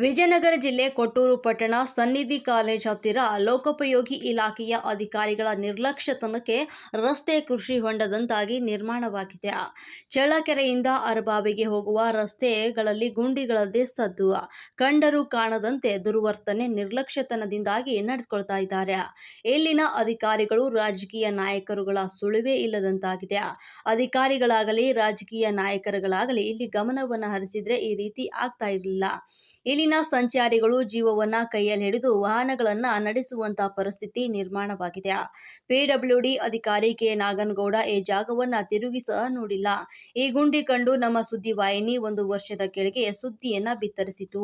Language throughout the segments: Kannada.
ವಿಜಯನಗರ ಜಿಲ್ಲೆ ಕೊಟ್ಟೂರು ಪಟ್ಟಣ ಸನ್ನಿಧಿ ಕಾಲೇಜ್ ಹತ್ತಿರ ಲೋಕೋಪಯೋಗಿ ಇಲಾಖೆಯ ಅಧಿಕಾರಿಗಳ ನಿರ್ಲಕ್ಷ್ಯತನಕ್ಕೆ ರಸ್ತೆ ಕೃಷಿ ಹೊಂಡದಂತಾಗಿ ನಿರ್ಮಾಣವಾಗಿದೆ. ಚಳ್ಳಕೆರೆಯಿಂದ ಅರಬಾವಿಗೆ ಹೋಗುವ ರಸ್ತೆಗಳಲ್ಲಿ ಗುಂಡಿಗಳದ್ದೇ ಸದ್ದು. ಕಂಡರೂ ಕಾಣದಂತೆ ದುರ್ವರ್ತನೆ, ನಿರ್ಲಕ್ಷ್ಯತನದಿಂದಾಗಿ ನಡೆದುಕೊಳ್ತಾ ಇದ್ದಾರೆ. ಇಲ್ಲಿನ ಅಧಿಕಾರಿಗಳು ರಾಜಕೀಯ ನಾಯಕರುಗಳ ಸುಳಿವೇ ಇಲ್ಲದಂತಾಗಿದೆ. ಅಧಿಕಾರಿಗಳಾಗಲಿ, ರಾಜಕೀಯ ನಾಯಕರುಗಳಾಗಲಿ ಇಲ್ಲಿ ಗಮನವನ್ನು ಹರಿಸಿದ್ರೆ ಈ ರೀತಿ ಆಗ್ತಾ ಇರಲಿಲ್ಲ ಇಲ್ಲಿನ ಸಂಚಾರಿಗಳು ಜೀವವನ್ನ ಕೈಯಲ್ಲಿ ಹಿಡಿದು ವಾಹನಗಳನ್ನ ನಡೆಸುವಂತಹ ಪರಿಸ್ಥಿತಿ ನಿರ್ಮಾಣವಾಗಿದೆ. ಪಿಡಬ್ಲ್ಯೂಡಿ ಅಧಿಕಾರಿ ಕೆ. ನಾಗನಗೌಡ ಈ ಜಾಗವನ್ನ ಸಹ ನೋಡಿಲ್ಲ. ಈ ಗುಂಡಿ ಕಂಡು ನಮ್ಮ ಸುದ್ದಿವಾಹಿನಿ ಒಂದು ವರ್ಷದ ಕೆಳಗೆ ಸುದ್ದಿಯನ್ನ ಬಿತ್ತರಿಸಿತು.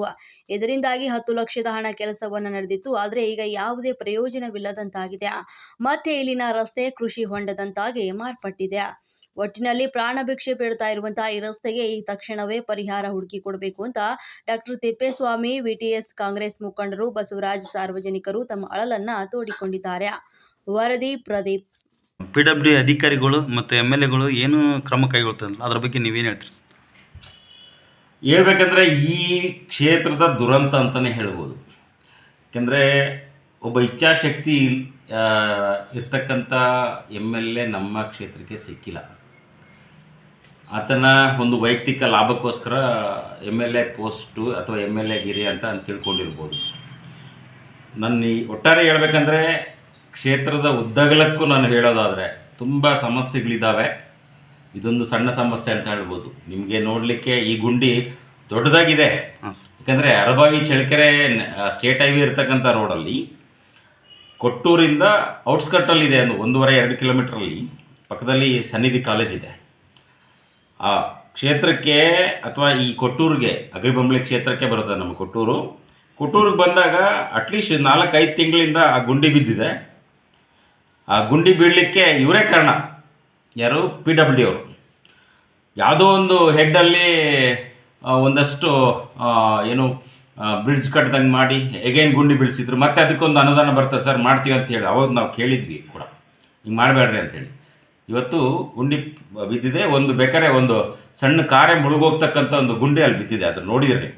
ಇದರಿಂದಾಗಿ ಹತ್ತು ಲಕ್ಷದ ಹಣ ಕೆಲಸವನ್ನ ನಡೆದಿತ್ತು. ಆದರೆ ಈಗ ಯಾವುದೇ ಪ್ರಯೋಜನವಿಲ್ಲದಂತಾಗಿದೆ. ಮತ್ತೆ ಇಲ್ಲಿನ ರಸ್ತೆ ಕೃಷಿ ಹೊಂಡದಂತಾಗಿ ಮಾರ್ಪಟ್ಟಿದೆ. ಒಟ್ಟಿನಲ್ಲಿ ಪ್ರಾಣ ಭಿಕ್ಷೆ ಬೇಡ್ತಾ ಇರುವಂತಹ ಈ ರಸ್ತೆಗೆ ಈ ತಕ್ಷಣವೇ ಪರಿಹಾರ ಹುಡುಕಿ ಕೊಡಬೇಕು ಅಂತ ಡಾಕ್ಟರ್ ತಿಪ್ಪೇಸ್ವಾಮಿ ವಿಟಿಎಸ್ ಕಾಂಗ್ರೆಸ್ ಮುಖಂಡರು ಬಸವರಾಜ್ ಸಾರ್ವಜನಿಕರು ತಮ್ಮ ಅಳಲನ್ನ ತೋಡಿಕೊಂಡಿದ್ದಾರೆ. ವರದಿ ಪ್ರದೀಪ್. ಪಿ ಡಬ್ಲ್ಯೂ ಅಧಿಕಾರಿಗಳು ಮತ್ತು ಎಂ ಎಲ್ ಎಗಳು ಏನು ಕ್ರಮ ಕೈಗೊಳ್ತಾರಲ್ಲ ಅದ್ರ ಬಗ್ಗೆ ನೀವೇನು ಹೇಳ್ತೀರಿ? ಹೇಳ್ಬೇಕಂದ್ರೆ ಈ ಕ್ಷೇತ್ರದ ದುರಂತ ಅಂತಲೇ ಹೇಳ್ಬೋದು. ಯಾಕೆಂದರೆ ಒಬ್ಬ ಇಚ್ಛಾಶಕ್ತಿ ಇರ್ತಕ್ಕಂಥ ಎಂ ಎಲ್ ಎ ನಮ್ಮ ಕ್ಷೇತ್ರಕ್ಕೆ ಸಿಕ್ಕಿಲ್ಲ. ಆತನ ಒಂದು ವೈಯಕ್ತಿಕ ಲಾಭಕ್ಕೋಸ್ಕರ ಎಂ ಎಲ್ ಎ ಪೋಸ್ಟು ಅಥವಾ ಎಂ ಎಲ್ ಎ ಗಿರಿ ಅಂತ ಅಂತ ತಿಳ್ಕೊಂಡಿರ್ಬೋದು. ನನ್ನ ಈ ಒಟ್ಟಾರೆ ಹೇಳ್ಬೇಕಂದ್ರೆ ಕ್ಷೇತ್ರದ ಉದ್ದಗಲಕ್ಕೂ ನಾನು ಹೇಳೋದಾದರೆ ತುಂಬ ಸಮಸ್ಯೆಗಳಿದ್ದಾವೆ ಇದೊಂದು ಸಣ್ಣ ಸಮಸ್ಯೆ ಅಂತ ಹೇಳ್ಬೋದು. ನಿಮಗೆ ನೋಡಲಿಕ್ಕೆ ಈ ಗುಂಡಿ ದೊಡ್ಡದಾಗಿದೆ. ಯಾಕಂದರೆ ಅರಬಾವಿ ಚಳ್ಳಕೆರೆ ಸ್ಟೇಟ್ ಹೈವೇ ಇರ್ತಕ್ಕಂಥ ರೋಡಲ್ಲಿ ಕೊಟ್ಟೂರಿಂದ ಔಟ್ಸ್ಕರ್ಟಲ್ಲಿದೆ ಒಂದು ಒಂದೂವರೆ ಎರಡು ಕಿಲೋಮೀಟ್ರಲ್ಲಿ ಪಕ್ಕದಲ್ಲಿ ಸನ್ನಿಧಿ ಕಾಲೇಜ್ ಇದೆ ಆ ಕ್ಷೇತ್ರಕ್ಕೆ ಅಥವಾ ಈ ಕೊಟ್ಟೂರಿಗೆ, ಅಗ್ರಿಬೊಂಬಳಿ ಕ್ಷೇತ್ರಕ್ಕೆ ಬರುತ್ತೆ ನಮ್ಮ ಕೊಟ್ಟೂರು. ಕೊಟ್ಟೂರಿಗೆ ಬಂದಾಗ ಅಟ್ಲೀಸ್ಟ್ ನಾಲ್ಕೈದು ತಿಂಗಳಿಂದ ಆ ಗುಂಡಿ ಬಿದ್ದಿದೆ. ಆ ಗುಂಡಿ ಬೀಳಲಿಕ್ಕೆ ಇವರೇ ಕಾರಣ. ಯಾರು? ಪಿ ಡಬ್ಲ್ಯೂ ಅವರು. ಯಾವುದೋ ಒಂದು ಹೆಡ್ಡಲ್ಲಿ ಒಂದಷ್ಟು ಏನು ಬ್ರಿಡ್ಜ್ ಕಟ್ದಂಗೆ ಮಾಡಿ ಎಗೈನ್ ಗುಂಡಿ ಬೀಳಿಸಿದ್ರು. ಮತ್ತೆ ಅದಕ್ಕೊಂದು ಅನುದಾನ ಬರ್ತದೆ ಸರ್, ಮಾಡ್ತೀವಿ ಅಂತ ಹೇಳಿ. ಅವಾಗ ನಾವು ಕೇಳಿದ್ವಿ ಕೂಡ. ಹಿಂಗೆ ಮಾಡಬೇಡ್ರಿ ಅಂತೇಳಿ ಇವತ್ತು ಗುಂಡಿ ಬಿದ್ದಿದೆ, ಒಂದು ಬೇಕಾರೆ ಒಂದು ಸಣ್ಣ ಕಾರ್ಯ ಮುಳುಗೋಗ್ತಕ್ಕಂಥ ಒಂದು ಗುಂಡಿ ಅಲ್ಲಿ ಬಿದ್ದಿದೆ ಅದನ್ನು ನೋಡಿದ್ರಿ.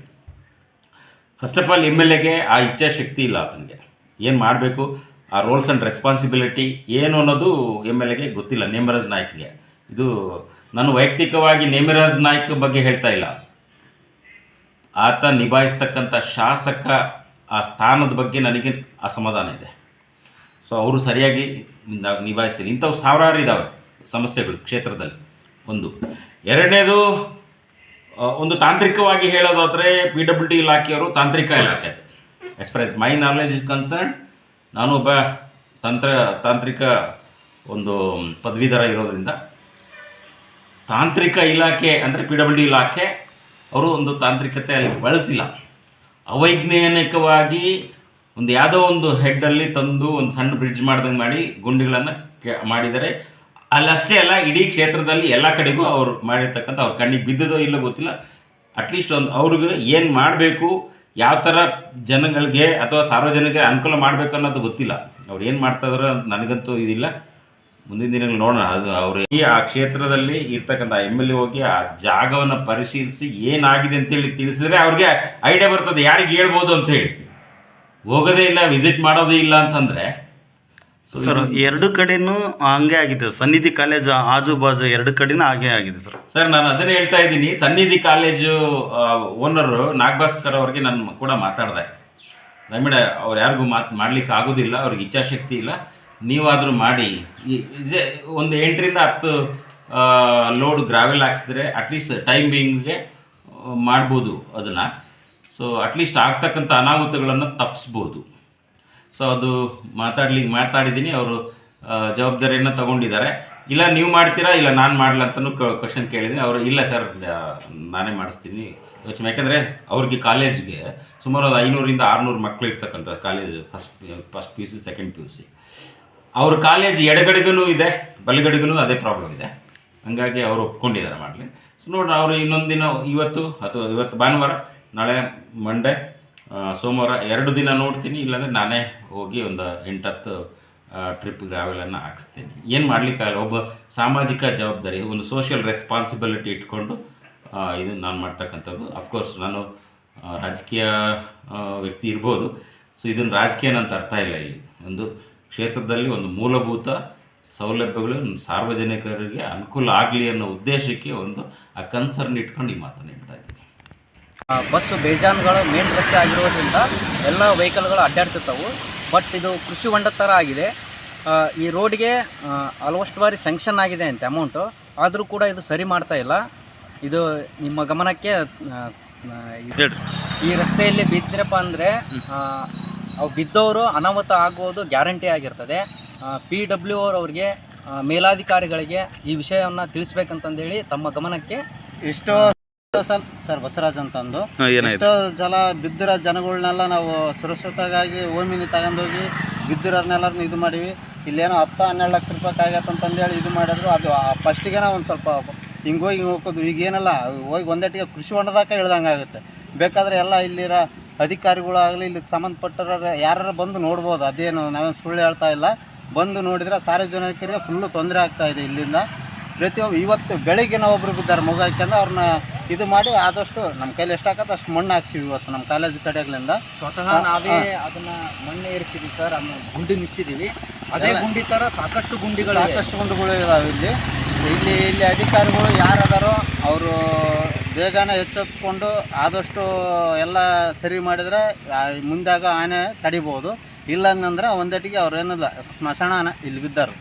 First of all M L ಎಗೆ ಆ ಇಚ್ಛಾಶಕ್ತಿ ಇಲ್ಲ ಆತನಿಗೆ. ಏನು ಮಾಡಬೇಕು? ಆ ರೋಲ್ಸ್ ಆ್ಯಂಡ್ ರೆಸ್ಪಾನ್ಸಿಬಿಲಿಟಿ ಏನು ಅನ್ನೋದು ಎಂ ಎಲ್ ಎಗೆ ಗೊತ್ತಿಲ್ಲ ನೇಮರಾಜ್ ನಾಯ್ಕಿಗೆ ಇದು ನಾನು ವೈಯಕ್ತಿಕವಾಗಿ ನೇಮರಾಜ್ ನಾಯ್ಕ ಬಗ್ಗೆ ಹೇಳ್ತಾ ಇಲ್ಲ. ಆತ ನಿಭಾಯಿಸ್ತಕ್ಕಂಥ ಶಾಸಕ ಆ ಸ್ಥಾನದ ಬಗ್ಗೆ ನನಗೆ ಅಸಮಾಧಾನ ಇದೆ. ಸೊ ಅವರು ಸರಿಯಾಗಿ ನಿಭಾಯಿಸ್ತೀರಿ ಇಂಥವು ಸಾವಿರಾರು ಇದ್ದಾವೆ ಸಮಸ್ಯೆಗಳು ಕ್ಷೇತ್ರದಲ್ಲಿ. ಒಂದು. ಎರಡನೇದು ಒಂದು ತಾಂತ್ರಿಕವಾಗಿ ಹೇಳೋದಾದರೆ ಪಿ ಡಬ್ಲ್ಯೂ ಡಿ ಇಲಾಖೆಯವರು ತಾಂತ್ರಿಕ ಇಲಾಖೆ. ಅದು for as my knowledge is concern ನಾನು ಒಬ್ಬ ತಂತ್ರ, ತಾಂತ್ರಿಕ ಒಂದು ಪದವೀಧರ ಇರೋದರಿಂದ ತಾಂತ್ರಿಕ ಇಲಾಖೆ ಅಂದರೆ ಪಿ ಡಬ್ಲ್ಯೂ ಡಿ ಇಲಾಖೆ ಅವರು ಒಂದು ತಾಂತ್ರಿಕತೆ ಅಲ್ಲಿ ಬಳಸಿಲ್ಲ. ಅವೈಜ್ಞಾನಿಕವಾಗಿ ಒಂದು ಯಾವುದೋ ಒಂದು ಹೆಡ್ಡಲ್ಲಿ ತಂದು ಒಂದು ಸಣ್ಣ ಬ್ರಿಡ್ಜ್ ಮಾಡ್ದಂಗೆ ಮಾಡಿ ಗುಂಡಿಗಳನ್ನು ಮಾಡಿದರೆ ಅಲ್ಲಷ್ಟೇ ಅಲ್ಲ, ಇಡೀ ಕ್ಷೇತ್ರದಲ್ಲಿ ಎಲ್ಲ ಕಡೆಗೂ ಅವ್ರು ಮಾಡಿರ್ತಕ್ಕಂಥ ಅವ್ರ ಕಣ್ಣಿಗೆ ಬಿದ್ದದೋ ಇಲ್ಲೋ ಗೊತ್ತಿಲ್ಲ. ಅಟ್ಲೀಸ್ಟ್ ಒಂದು ಅವ್ರಿಗೆ ಏನು ಮಾಡಬೇಕು, ಯಾವ ಥರ ಜನಗಳಿಗೆ ಅಥವಾ ಸಾರ್ವಜನಿಕರಿಗೆ ಅನುಕೂಲ ಮಾಡಬೇಕು ಅನ್ನೋದು ಗೊತ್ತಿಲ್ಲ. ಅವ್ರು ಏನು ಮಾಡ್ತಾಯಿದ್ರು ಅಂತ ನನಗಂತೂ ಇದಿಲ್ಲ. ಮುಂದಿನ ದಿನಗಳು ನೋಡೋಣ. ಅದು ಅವರು ಈ ಆ ಕ್ಷೇತ್ರದಲ್ಲಿ ಇರ್ತಕ್ಕಂಥ ಎಂ ಎಲ್ ಎ ಹೋಗಿ ಆ ಜಾಗವನ್ನು ಪರಿಶೀಲಿಸಿ ಏನಾಗಿದೆ ಅಂತೇಳಿ ತಿಳಿಸಿದ್ರೆ ಅವ್ರಿಗೆ ಐಡಿಯಾ ಬರ್ತದೆ. ಯಾರಿಗೆ ಹೇಳ್ಬೋದು ಅಂತೇಳಿ ಹೋಗೋದೇ ಇಲ್ಲ ವಿಸಿಟ್ ಮಾಡೋದೇ ಇಲ್ಲ ಅಂತಂದರೆ ಸರ್ ಎರಡು ಕಡೆನೂ ಹಂಗೆ ಆಗಿದೆ. ಸನ್ನಿಧಿ ಕಾಲೇಜ್ ಆಜು ಬಾಜು ಎರಡು ಕಡೆನೂ ಹಾಗೆ ಆಗಿದೆ ಸರ್. ಸರ್ ನಾನು ಅದನ್ನೇ ಹೇಳ್ತಾ ಇದ್ದೀನಿ. ಸನ್ನಿಧಿ ಕಾಲೇಜು ಓನರು ನಾಗಭಾಸ್ಕರ್ ಅವ್ರಿಗೆ ನಾನು ಕೂಡ ಮಾತಾಡಿದೆ. ದಯಮಾಡಿ ಅವ್ರು ಯಾರಿಗೂ ಮಾತು ಮಾಡ್ಲಿಕ್ಕೆ ಆಗೋದಿಲ್ಲ ಅವ್ರಿಗೆ ಇಚ್ಛಾಶಕ್ತಿ ಇಲ್ಲ. ನೀವಾದರೂ ಮಾಡಿ. ಒಂದು ಎಂಟರಿಂದ ಹತ್ತು ಲೋಡ್ ಗ್ರಾವೆಲ್ ಹಾಕ್ಸಿದ್ರೆ ಅಟ್ಲೀಸ್ಟ್ ಟೈಮಿಂಗ್ಗೆ ಮಾಡ್ಬೋದು ಅದನ್ನು. ಸೊ ಅಟ್ಲೀಸ್ಟ್ ಆಗ್ತಕ್ಕಂಥ ಅನಾಹುತಗಳನ್ನು ತಪ್ಪಿಸ್ಬೋದು ಸೊ ಅದು ಮಾತಾಡ್ಲಿಕ್ಕೆ ಮಾತಾಡಿದ್ದೀನಿ ಅವರು ಜವಾಬ್ದಾರಿಯನ್ನು ತಗೊಂಡಿದ್ದಾರೆ. ಇಲ್ಲ, ನೀವು ಮಾಡ್ತೀರಾ? ಇಲ್ಲ, ನಾನು ಮಾಡಲ್ಲ ಅಂತಲೂ ಕ್ವಶನ್ ಕೇಳಿದ್ದೀನಿ ಅವರು, ಇಲ್ಲ ಸರ್ ನಾನೇ ಮಾಡಿಸ್ತೀನಿ. ಯೋಚನೆ, ಯಾಕೆಂದರೆ ಅವ್ರಿಗೆ ಕಾಲೇಜ್ಗೆ ಸುಮಾರು ಒಂದು ಐನೂರಿಂದ ಆರುನೂರು ಮಕ್ಕಳು ಇರ್ತಕ್ಕಂಥ college first first P U C second P U C ಅವ್ರ ಕಾಲೇಜ್ ಎಡಗಡೆಗೂ ಇದೆ ಬಲಗಡೆಗೂ ಅದೇ ಪ್ರಾಬ್ಲಮ್ ಇದೆ. ಹಂಗಾಗಿ ಅವರು ಒಪ್ಕೊಂಡಿದ್ದಾರೆ ಮಾಡಲಿ. ಸೊ ನೋಡೋಣ ಅವರು ಇನ್ನೊಂದು ದಿನ ಇವತ್ತು, ಅಥವಾ ಇವತ್ತು ಭಾನುವಾರ, ನಾಳೆ ಮಂಡೇ ಸೋಮವಾರ ಎರಡು ದಿನ ನೋಡ್ತೀನಿ, ಇಲ್ಲಾಂದರೆ ನಾನೇ ಹೋಗಿ ಒಂದು ಎಂಟತ್ತು ಟ್ರಿಪ್ ಗ್ರಾವೆಲನ್ನು ಹಾಕ್ಸ್ತೀನಿ. ಏನು ಮಾಡಲಿಕ್ಕಾಗಲ್ಲ ಒಬ್ಬ ಸಾಮಾಜಿಕ ಜವಾಬ್ದಾರಿ, ಒಂದು ಸೋಷಿಯಲ್ ರೆಸ್ಪಾನ್ಸಿಬಿಲಿಟಿ ಇಟ್ಕೊಂಡು ಇದು ನಾನು ಮಾಡ್ತಕ್ಕಂಥದ್ದು. ಅಫ್ಕೋರ್ಸ್ ನಾನು ರಾಜಕೀಯ ವ್ಯಕ್ತಿ ಇರ್ಬೋದು. ಸೊ ಇದನ್ನು ರಾಜಕೀಯ ಅಂತ ಅರ್ಥ ಇಲ್ಲ ಇಲ್ಲಿ. ಒಂದು ಕ್ಷೇತ್ರದಲ್ಲಿ ಒಂದು ಮೂಲಭೂತ ಸೌಲಭ್ಯಗಳು ಸಾರ್ವಜನಿಕರಿಗೆ ಅನುಕೂಲ ಆಗಲಿ ಅನ್ನೋ ಉದ್ದೇಶಕ್ಕೆ ಒಂದು ಆ ಕನ್ಸರ್ನ್ ಇಟ್ಕೊಂಡು ಈ ಮಾತನ್ನು ಬಸ್ಸು ಬೇಜಾನ್ಗಳು ಮೇನ್ ರಸ್ತೆ ಆಗಿರೋದ್ರಿಂದ ಎಲ್ಲ ವೆಹಿಕಲ್ಗಳು ಅಡ್ಡಾಡ್ತಿರ್ತಾವೆ. ಬಟ್ ಇದು ಕೃಷಿ ಹೊಂಡದ ಥರ ಆಗಿದೆ. ಈ ರೋಡ್ಗೆ ಆಲ್ಮೋಸ್ಟ್ ಬಾರಿ ಸ್ಯಾಂಕ್ಷನ್ ಆಗಿದೆ ಅಂತೆ ಅಮೌಂಟು ಆದರೂ ಕೂಡ ಇದು ಸರಿ ಮಾಡ್ತಾ ಇಲ್ಲ. ಇದು ನಿಮ್ಮ ಗಮನಕ್ಕೆ ಈ ರಸ್ತೆಯಲ್ಲಿ ಬಿದ್ದಿರಪ್ಪ ಅಂದರೆ ಅವು ಬಿದ್ದವರು ಅನಾಹುತ ಆಗುವುದು ಗ್ಯಾರಂಟಿ ಆಗಿರ್ತದೆ. ಪಿ ಡಬ್ಲ್ಯೂ ಅವ್ರಿಗೆ ಮೇಲಾಧಿಕಾರಿಗಳಿಗೆ ಈ ವಿಷಯವನ್ನು ತಿಳಿಸ್ಬೇಕಂತಂದೇಳಿ ತಮ್ಮ ಗಮನಕ್ಕೆ ಎಷ್ಟೋ ಸಲ ಸರ್ ಬಸವರಾಜ್ ಅಂತಂದು. ಎಷ್ಟೋ ಜಲ ಬಿದ್ದಿರ ಜನಗಳನ್ನೆಲ್ಲ ನಾವು ಸುರಕ್ಷಿತವಾಗಿ ಓಮಿನಿ ತಗೊಂಡೋಗಿ ಬಿದ್ದಿರೋರ್ನೆಲ್ಲರನ್ನ ಇದು ಮಾಡಿವಿ. ಇಲ್ಲೇನೋ ಹತ್ತು ಹನ್ನೆರಡು ಲಕ್ಷ ರೂಪಾಯಿ ಆಗತ್ತೆ ಅಂತಂದೇಳಿ ಇದು ಮಾಡಿದ್ರು. ಅದು ಫಸ್ಟಿಗೆನ ಒಂದು ಸ್ವಲ್ಪ ಹಿಂಗೆ ಹೋಗಿ ಹೋಗೋದು ಈಗ ಏನಲ್ಲ ಹೋಗಿ ಒಂದೇಟಿಗೆ ಕೃಷಿ ಹೊಂಡದಾಕ ಇಳ್ದಂಗೆ ಆಗುತ್ತೆ. ಬೇಕಾದರೆ ಎಲ್ಲ ಇಲ್ಲಿರ ಅಧಿಕಾರಿಗಳಾಗಲಿ ಇಲ್ಲಿಗೆ ಸಂಬಂಧಪಟ್ಟವ್ರು ಯಾರು ಬಂದು ನೋಡ್ಬೋದು. ಅದೇನು ನಾವೇನು ಸುಳ್ಳು ಹೇಳ್ತಾ ಇಲ್ಲ. ಬಂದು ನೋಡಿದ್ರೆ ಸಾರ್ವಜನಿಕರಿಗೆ ಫುಲ್ಲು ತೊಂದರೆ ಆಗ್ತಾ ಇದೆ ಇಲ್ಲಿಂದ. ಪ್ರತಿಯೊಬ್ಬ ಇವತ್ತು ಬೆಳಿಗ್ಗೆ ನಾವು ಒಬ್ರು ಬಿದ್ದಾರೆ ಮಗು ಹಾಕ್ಯಂದು ಅವ್ರನ್ನ ಇದು ಮಾಡಿ ಆದಷ್ಟು ನಮ್ಮ ಕೈಲಿ ಎಷ್ಟಾಗತ್ತೆ ಅಷ್ಟು ಮಣ್ಣು ಹಾಕ್ಸಿವಿ ಇವತ್ತು ನಮ್ಮ ಕಾಲೇಜ್ ಕಡೆಗಳಿಂದ. ಸ್ವತಃ ನಾವೇ. ಅದನ್ನ ಮಣ್ಣು ಏರಿಸಿದೀವಿ ಸರ್ ಅದನ್ನ ಗುಂಡಿ ಮುಚ್ಚಿದೀವಿ. ಅದೇ ಗುಂಡಿ ತರ ಸಾಕಷ್ಟು ಗುಂಡಿಗಳು ಸಾಕಷ್ಟು ಗುಂಡಿಗಳು ಇದಾವೆ ಇಲ್ಲಿ. ಇಲ್ಲಿ ಇಲ್ಲಿ ಅಧಿಕಾರಿಗಳು ಯಾರದಾರೋ ಅವರು ಬೇಗನೆ ಎಚ್ಚೆತ್ಕೊಂಡು ಆದಷ್ಟು ಎಲ್ಲ ಸರಿ ಮಾಡಿದರೆ ಮುಂದಾಗ ಆನೆ ತಡಿಬೋದು ಇಲ್ಲ ಅಂದ್ರೆ ಒಂದಟ್ಟಿಗೆ ಅವ್ರು ಏನಿಲ್ಲ ಸ್ಮಶಾನ ಇಲ್ಲಿ ಬಿದ್ದರು.